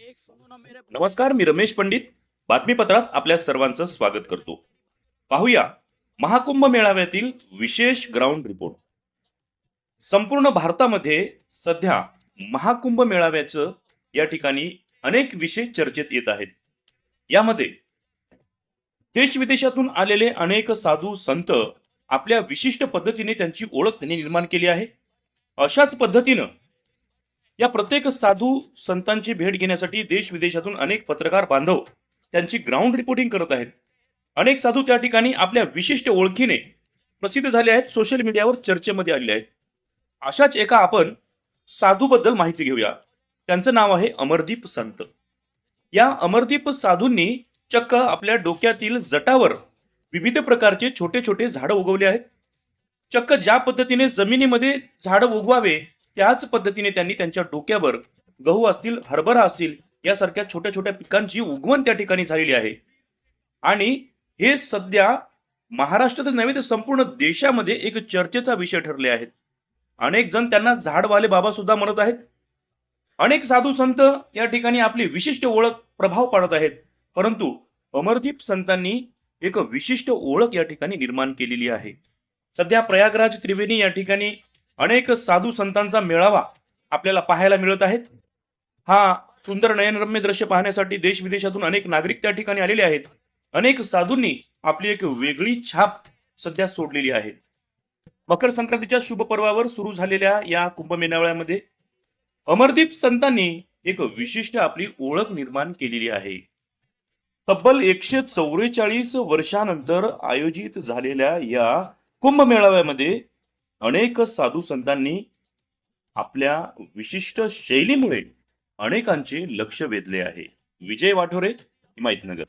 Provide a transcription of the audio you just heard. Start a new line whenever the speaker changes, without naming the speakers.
नमस्कार मी रमेश पंडित. बातमीपत्रात आपल्या सर्वांचं स्वागत करतो. पाहूया. महाकुंभ मेळाव्यातील विशेष ग्राउंड रिपोर्ट संपूर्ण भारतामध्ये सध्या महाकुंभ मेळाव्याचं या ठिकाणी अनेक विषय चर्चेत येत आहेत. यामध्ये देश विदेशातून आलेले अनेक साधू संत आपल्या विशिष्ट पद्धतीने त्यांची ओळख त्यांनी निर्माण केली आहे. अशाच पद्धतीनं या प्रत्येक साधू संतांची भेट घेण्यासाठी देश विदेशातून अनेक पत्रकार बांधव त्यांची ग्राउंड रिपोर्टिंग करत आहेत. अनेक साधू त्या ठिकाणी आपल्या विशिष्ट ओळखीने प्रसिद्ध झाले आहेत सोशल मीडियावर चर्चेमध्ये आलेले आहेत. अशाच एका आपण साधूबद्दल माहिती घेऊया. त्यांचं नाव आहे अमरदीप संत. या अमरदीप साधूंनी चक्क आपल्या डोक्यातील जटावर विविध प्रकारचे छोटे छोटे झाडं उगवले आहेत. चक्क ज्या पद्धतीने जमिनीमध्ये झाडं उगवावे त्याच पद्धतीने त्यांनी त्यांच्या डोक्यावर गहू असतील हरभरा असतील यासारख्या छोट्या छोट्या पिकांची उगवण त्या ठिकाणी झालेली आहे. आणि हे सध्या महाराष्ट्रातच नव्हे तर संपूर्ण देशामध्ये एक चर्चेचा विषय ठरले आहेत. अनेक जण त्यांना झाडवाले बाबा सुद्धा म्हणत आहेत. अनेक साधू संत या ठिकाणी आपली विशिष्ट ओळख प्रभाव पाडत आहेत. परंतु अमरदीप संतांनी एक विशिष्ट ओळख या ठिकाणी निर्माण केलेली आहे. सध्या प्रयागराज त्रिवेणी या ठिकाणी अनेक साधू संतांचा मेळावा आपल्याला पाहायला मिळत आहेत. हा सुंदर नयनरम्य दृश्य पाहण्यासाठी देश विदेशातून अनेक नागरिक त्या ठिकाणी आलेले आहेत. अनेक साधूंनी आपली एक वेगळी छाप सध्या सोडलेली आहे. मकर संक्रांतीच्या शुभ पर्वावर सुरू झालेल्या या कुंभमेळाव्यामध्ये अमरदीप संतांनी एक विशिष्ट आपली ओळख निर्माण केलेली आहे. तब्बल एकशे चौवेचाळीस वर्षानंतर आयोजित झालेल्या या कुंभमेळाव्यामध्ये अनेक साधू संतांनी आपल्या विशिष्ट शैलीमुळे अनेकांचे लक्ष वेधले आहे. विजय वाठोरे हिमायतनगर.